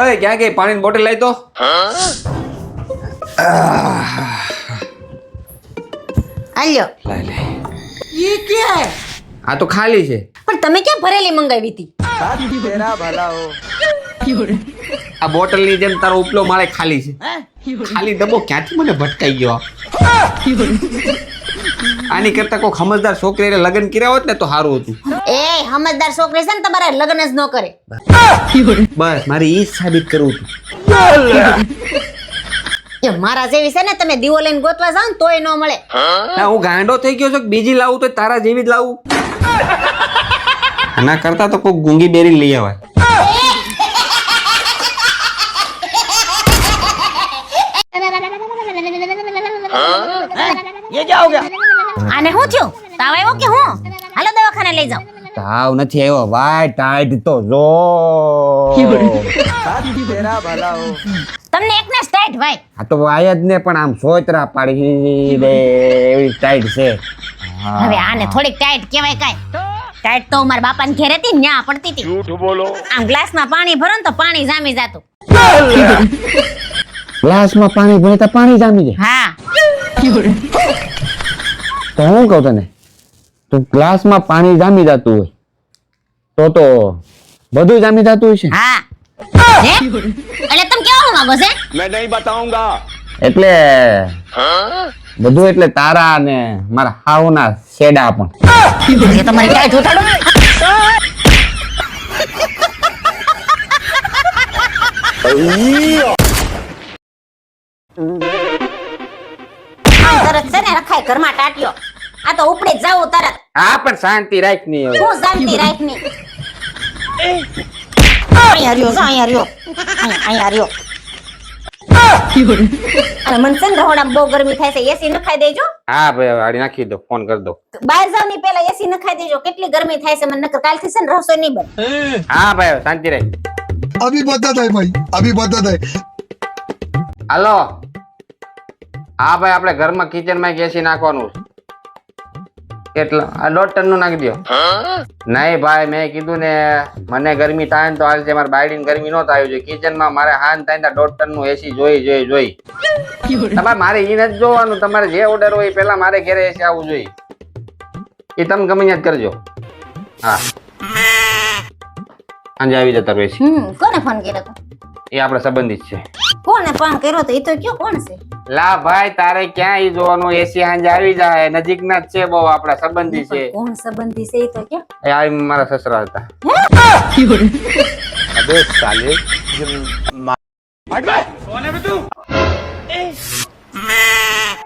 અય ક્યાં ગઈ? પાણીની બોટલ લઈ તો આલ્યો. લાય લે ઈ કે? આ તો ખાલી છે. પણ તમે ક્યાં ભરેલી મંગાવી હતી? આ બોટલની જેમ તારો ઉપલો માળે ખાલી છે. ખાલી ડબ્બો ક્યાંથી મને ભટકાઈ ગયો? આની કરતા કોઈ સમજદાર છોકરીને લગ્ન કર્યા હોત ને તો સારું હતું. એ સમજદાર છોકરી છે ને તમારે લગ્ન જ ન કરે. બસ મારી ઈ સાબિત કરવું હતું મારા જેવી છે ને તમે દીવો લઈને ગોતવા જાવ ને તોય ન મળે. ના હું ગાંડો થઈ ગયો છું બીજી લાવું તો તારા જેવી જ લાવું. આના કરતા તો કોઈ ગુંગી બેરી લઈ આવાય. આને શું થયું? તાવ આવ્યો કે હું? હાલો દવાખાને લઈ જાઓ. તાવ નથી આવ્યો વાય ટાઈટ તો જો. તમને એકને જ ટાઈટ ભાઈ આ તો આય જ ને પણ આમ સોચરા પાડી દે એવી ટાઈટ છે. હવે આને થોડીક ટાઈટ કહેવાય કાય ટાઈટ તો મારા બાપાને ઘેર હતી ને ન્યા પડતી હતી. આમ ગ્લાસમાં પાણી ભરો ને તો પાણી જામી જાતું. ગ્લાસમાં પાણી ભરે તો પાણી જામી જાય. હા. તો હું કહું તને તું ગ્લાસમાં પાણી જામી જતું હોય તો તો બધું જામી જતું હોય છે એટલે તમે કેવાનું માંગો છે મેં નહીં બતાઉંગા એટલે બધું એટલે તારા અને મારા હાવના શેડા પણ. તમારે ક્યાં જોતાડો અઈયો રખાય ઘરમાં ટાટ્યો. આ તો ઉપડે જાવ તરત. હા પણ શાંતિ રાખની હું શાંતિ રાખની અહીંયા રહ્યો જો અહીંયા રહ્યો. અહીંયા રહ્યો. એસી નખાઈ દેજો. હા ભાઈ નાખી દો ફોન કરી દો. બહાર જાવની એસી નખાઈ દેજો. કેટલી ગરમી થાય છે મને નકર કાલથી ને રસોઈ નહીં બને. હા ભાઈ શાંતિ રાખ અભી બધા હાલો. હા ભાઈ આપણે ઘરમાં કિચનમાં એસી નાખવાનું છે. કેટલા આ દોઢ ટનનું નાખી દો નહીં ભાઈ મેં કીધું ને મને ગરમી થાય ને તો હાલ છે મારે બાયડીને ગરમી નો થાય છે કિચનમાં મારે હાન થાય ને દોઢ ટનનું એસી જોઈ જોઈ. જોઈ તમારે મારે એ નથી જોવાનું તમારે જે ઓર્ડર હોય પેલા મારે ઘરે એસી આવવું જોઈએ. એ તમે ગમે જ કરજો. હા. સાંજે આવી જતા રહેશે. કોને ફોન કર્યો એ આપણે સંબંધિત છે. કોને ફોન કર્યો તો એ તો કયો કોણ છે? લા ભાઈ તારે ક્યાં ઈ જોવાનું? એસી હાંજે આવી જાય. નજીક ના છે બહુ આપણા સંબંધી છે. કોણ સંબંધી છે એ તો કે એ આ મારા સસરા હતા. અબે સાલે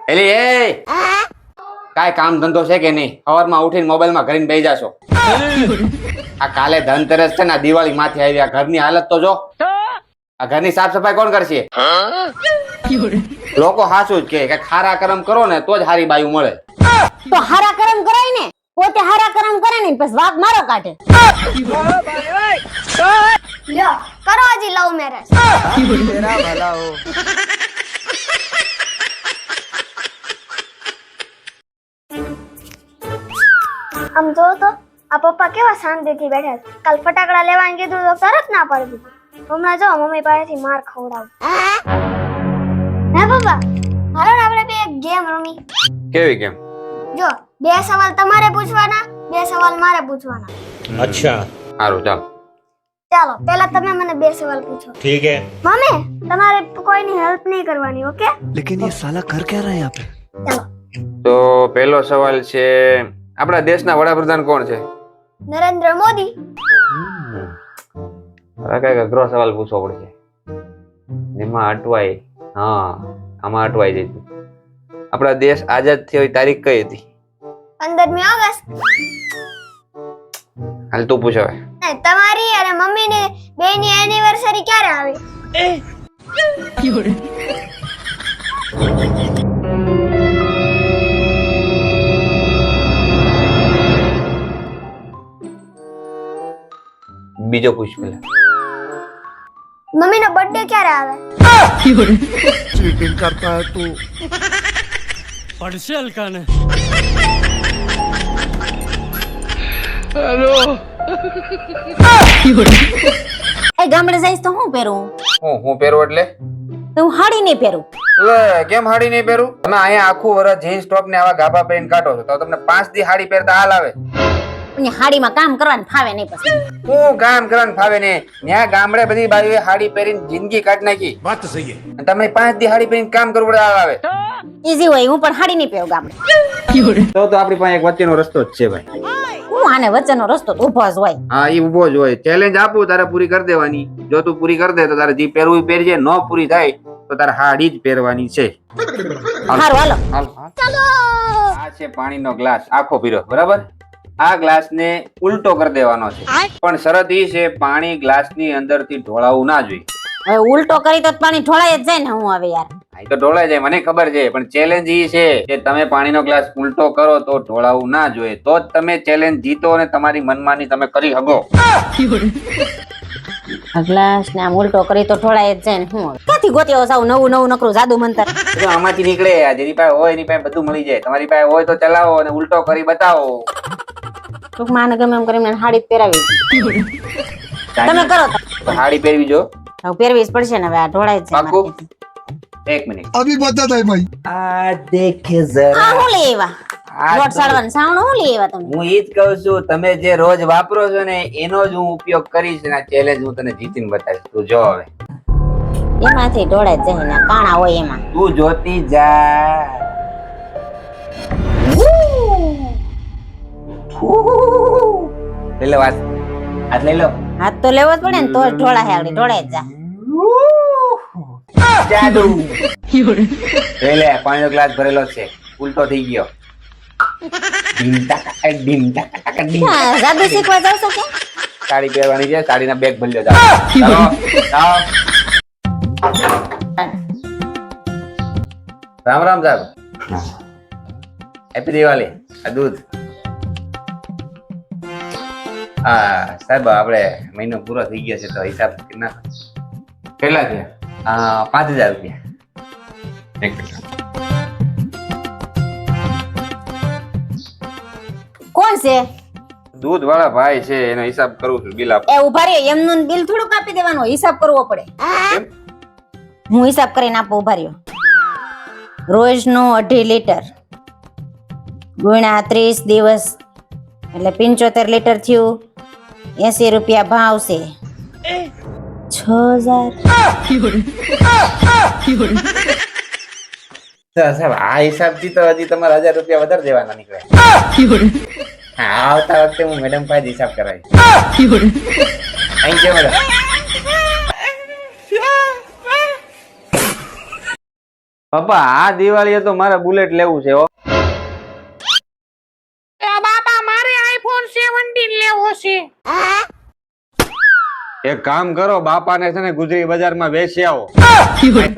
એલી એ! કાઈ કામ ધંધો છે કે નહીં? સવારમાં ઉઠીને મોબાઈલમાં ઘરીને બેસી જાશો. આ કાલે ધનતેરસ છે ને આ દિવાળી માથે આવી આ ઘરની હાલત તો જો. આ ઘરની સાફ સફાઈ કોણ કરશે? લોકો હાચું જ કે ખારા કરમ કરો ને તો જ હારી બાયુ મળે. તો હારા કરમ કરાય ને, પોતે હારા કરમ કરે ને, પછી વાઘ મારો કાઢે. કરો હજી લવ મેરેજ આમ જો તો, આ પપ્પા કેવા શાંતિથી બેઠા. કાલ ફટાકડા લેવાનું કીધું તો તરત ના પાડી હમણાં જો મમ્મી પાસેથી માર ખવડાવ. ના પપ્પા હાલો આપણે બે ગેમ રમી. કેવી ગેમ જો બે સવાલ તમારે પૂછવાના બે સવાલ મારે પૂછવાના. અચ્છા. સારું ચાલ. ચાલો પહેલા તમે મને બે સવાલ પૂછો. ઠીક હે. મમ્મી તમારે કોઈની હેલ્પ નહીં કરવાની ઓકે લેકિન ये સાલા કર ક્યાં રહે આપે? તો પહેલો સવાલ છે આપણા દેશના વડાપ્રધાન કોણ છે? નરેન્દ્ર મોદી. હવે કંઈક અઘરો સવાલ પૂછવો પડશે. એમાં અટવાય હા આમાં અટવાઈ જઈશું. આપણા દેશ આઝાદ થયો એ તારીખ કઈ હતી? પંદરમી ઓગસ્ટ. હાલ તું પૂછ હવે. તમારી અને મમ્મીની બેની એનિવર્સરી ક્યારે આવી? બીજો પૂછ પેલા મમ્મીનો બર્થડે ક્યારે આવે? ચીટિંગ કરતા હે તું. પડશે અલકાને હેલો એ ગામડે જઈશ તો હું પહેરું? હું હું પહેરું એટલે? હું હાડી નહીં પહેરું. લે કેમ હાડી નહીં પહેરું? તમે અહીંયા આખું વરસ જીન્સ ટોપ ને આવા ગાભા પહેરીને કાઢો છો. તો તમને પાંચ દી હાડી પહેરતા હાલ આવે. મને હાડીમાં કામ કરવાનું ફાવે નહીં પછી. હું કામ કરવાનું ફાવે ને ન્યા ગામડે બધી બાજુએ હાડી પહેરીને જિંદગી કાઢ નાખી. વાત સહી અને તમે પાંચ દી હાડી પહેરીને કામ કરવું આવે ઈઝી હોય હું પણ હાડી નહીં પહેરું ગામડે. તો તો આપણી પાસે એક વચ્ચેનો રસ્તો જ છે ભાઈ. હું આને વચ્ચેનો રસ્તો તો ઊભો જ હોય. હા એ ઊભો જ હોય. ચેલેન્જ આપું તારે પૂરી કરી દેવાની. જો તું પૂરી કરી દે તો તારે જે પહેરવું પહેરજે. ન પૂરી થાય તો તારે હાડી જ પહેરવાની છે. હાલો. હાલો હાલો. આ છે પાણીનો ગ્લાસ. આખો પીરો. બરાબર? આ ગ્લાસ ને ઉલટો કરી દેવાનો છે. પણ શરત ઈ છે પાણી ગ્લાસની અંદરથી ઢોળાવું ના જોઈએ. હવે ઉલટો કરી તો પાણી ઢોળાય જ જાય ને હું હવે યાર. આ તો ઢોળાય જાય મને ખબર છે પણ ચેલેન્જ ઈ છે કે તમે પાણીનો ગ્લાસ ઉલટો કરો તો ઢોળાવું ના જોઈએ. તો જ તમે ચેલેન્જ જીતો અને તમારી મનમાની તમે કરી શકો ગ્લાસ ને આમ ઉલટો કરી તો ઢોળાય જ જાય ને હું ક્યાંથી ગોતી સાવ નવું નવું નકરું જાદુ મંતર? આમાંથી નીકળે જેની પાસે હોય એની પાસે બધું મળી જાય. તમારી પાસે હોય તો ચલાવો અને ઉલટો કરી બતાવો. ટૂંકમાં આને ગમે એમ કરીને હાડી પહેરાવી. તમે કરો હાડી પહેરવી જો. હવે પહેરવી જ પડશે ને હવે આ ઢોળાય છે એક મિનિટ. અભી બતા થાય ભાઈ. આ દેખે જરા. આ હું લેવા છું તમે જે રોજ વાપરો છો ને એનો જ હું ઉપયોગ કરીશ હું તને જીતીને બતાવીશ. તું જો હવે. એમાંથી ઢોળાય જઈને કાણા હોય એમાં. તું જોતી જા. લઈ લો વાત હાથ લઈ લો હાથ તો લેવો જ પડે ને તો ઢોળા આગળ ઢોળાય જ જાદુ લે પાણીનો ગ્લાસ ભરેલો છે ઉલટો થઈ ગયો હા, સાડી પહેરવાની બેગ ભરી લો રામ રામ સાહેબ હેપી આ દૂધ હા સાહેબ આપણે મહિનો પૂરો થઈ ગયો છે તો હિસાબ નાખો કેટલા છે? પાંચ હજાર રૂપિયા. એક કોણ છે? દૂધ વાળા ભાઈ છે એનો હિસાબ કરું છું બિલ આપ. એ ઊભા રે એમનું બિલ થોડું કાપી દેવાનો હિસાબ કરવો પડે. હું હિસાબ કરીને આપું ઊભા રહ્યો. રોજનું અઢી લીટર. ગુણ્યા ત્રીસ દિવસ એટલે પંચોતેર લીટર થયું. એસી રૂપિયા ભાવ છે. છ હજાર. સાહેબ, આ હિસાબથી તો હજી તમારે હજાર રૂપિયા વધારે દેવાના નીકળે. હા, આવતા વખતે હું મેડમ પાસે હિસાબ કરાવી થેન્ક યુ મેડમ પપ્પા, આ દિવાળીએ તો મારે બુલેટ લેવું છે એક કામ કરો બાપાને છે ને ગુજરી બજારમાં વેચી આવો.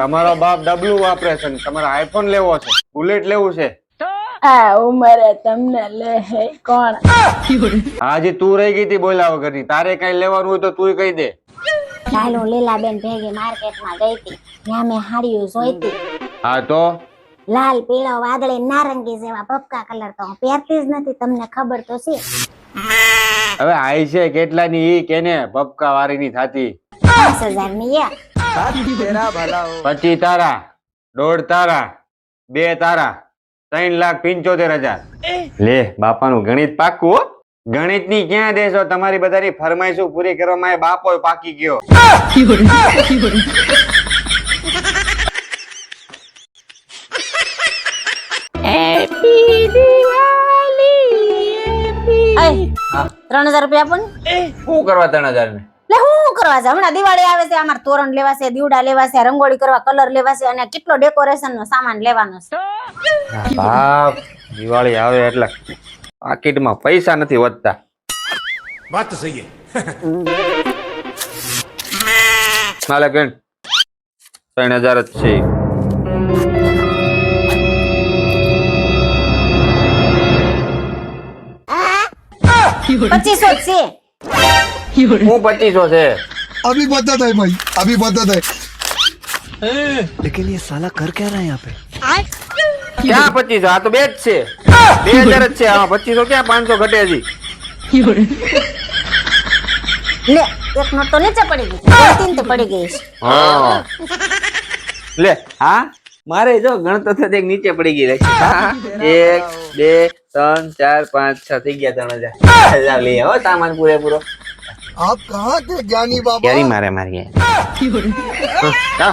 તમારો બાપ ડબલું વાપરે છે તમારે આઈફોન લેવો છે બુલેટ લેવું છે. આ ઉંમરે તમને લે હે કોણ? આજે તું રહી ગઈ હતી બોલાવ ઘરની તારે કઈ લેવાનું હોય તો તું કહી દે. ચાલો લીલાબેન ભેગી માર્કેટમાં ગઈ હતી. ત્યાં મેં હાડીઓ જોઈતી હા તો? લાલ પીળો વાદળી નારંગી જેવા પપકા કલર તો હું પહેરતી જ નથી તમને ખબર તો છે. હવે આઈ છે કેટલાની ઈ કેને? પપકા વાળીની થાતી પાંચ હજારની થાતી પચી તારા દોઢ તારા બે તારા ત્રણ લાખ પિંચોતેર હજાર. લે બાપાનું ગણિત પાકું હો. ગણિતની ક્યાં દેશો? તમારી બધાની ફરમાઈશું પૂરી કરવામાં બાપો પાકી ગયો. ત્રણ હજાર રૂપિયા પણ શું કરવા ત્રણ હજાર ને? લે શું કરવા છે હમણાં દિવાળી આવે છે અમારે તોરણ લેવા છે દીવડા લેવા છે રંગોળી કરવા કલર લેવા છે અને કેટલો ડેકોરેશન નો સામાન લેવાનો છે? બાપ દિવાળી આવે એટલે પાકીટમાં પૈસા નથી વધતા. વાત સહી માલે કેન ત્રણ હજાર જ છે. પચીસો જ છે હું પચીસો છે अभी बता दे भाई अभी बता दे लेकिन ये साला कर क्या रहा है यहाँ पे ક્યાં પચીસો આ તો બે જ છે બે હજાર જ છે આમાં પચીસો ક્યાં પાંચસો ઘટે હજી લે એક નોટ તો નીચે પડી ગઈ બે ત્રણ તો પડી ગઈ છે હા લે હા મારે જો ગણતો તો એક નીચે પડી ગઈ રહેશે હા, એક બે ત્રણ ચાર પાંચ છ થઈ ગયા ત્રણ હજાર. લઈ આવો સામાન પૂરેપૂરો. આપ કહા કે જ્ઞાની બાબા? મારે મારી ગયા